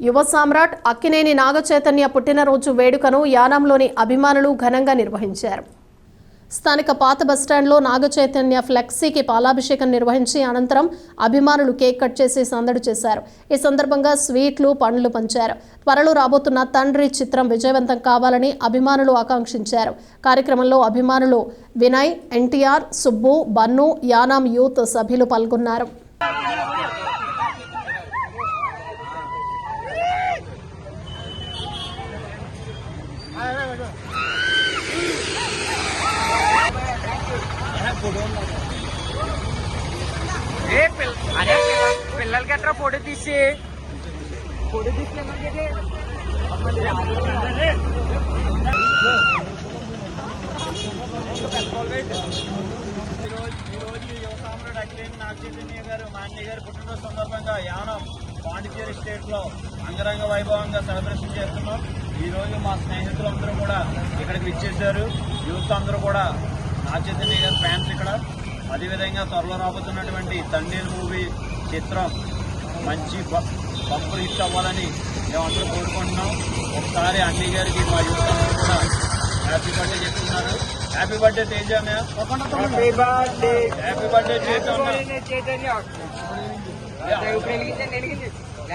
యువ సామ్రాట్ అక్కినేని నాగచైతన్య పుట్టినరోజు వేడుకను యానాంలోని అభిమానులు ఘనంగా నిర్వహించారు. స్థానిక పాత బస్టాండ్లో నాగచైతన్య ఫ్లెక్సీకి పాలాభిషేకం నిర్వహించి అనంతరం అభిమానులు కేక్ కట్ చేసి సందడి చేశారు. ఈ సందర్భంగా స్వీట్లు పండ్లు పంచారు. త్వరలో రాబోతున్న తండ్రి చిత్రం విజయవంతం కావాలని అభిమానులు ఆకాంక్షించారు. కార్యక్రమంలో అభిమానులు వినయ్ ఎన్టీఆర్ సుబ్బు బన్ను యానాం యూత్ సభ్యులు పాల్గొన్నారు. ఏ పిల్ల అదే పిల్ల పిల్లలకి ఎట్రా ఫోటో తీసి ఫోటో తీసి నాగచైతన్య గారు మా అన్నయ్య గారు పుట్టినరోజు సందర్భంగా యానం పాండిచేరి స్టేట్లో అంగరంగ వైభవంగా సెలబ్రేషన్ చేస్తున్నాం. ఈ రోజు మా స్నేహితులు అందరూ కూడా ఇక్కడికి విచ్చేశారు. యూత్ అందరూ కూడా నాగచైతన్య గారి ఫ్యాన్స్ ఇక్కడ. అదేవిధంగా త్వరలో రాబోతున్నటువంటి తండ్రి మూవీ చిత్రం మంచి పంపులు హిట్ అవ్వాలని మేమందరూ కోరుకుంటున్నాం. ఒకసారి అన్నయ్య గారికి మా యూత్ అందరూ కూడా హ్యాపీ బర్త్డే చెప్తున్నారు. Happy birthday Teja happy birthday happy birthday Chaitanya Chaitanya Yeah. వెలిగించండి వెలిగించండి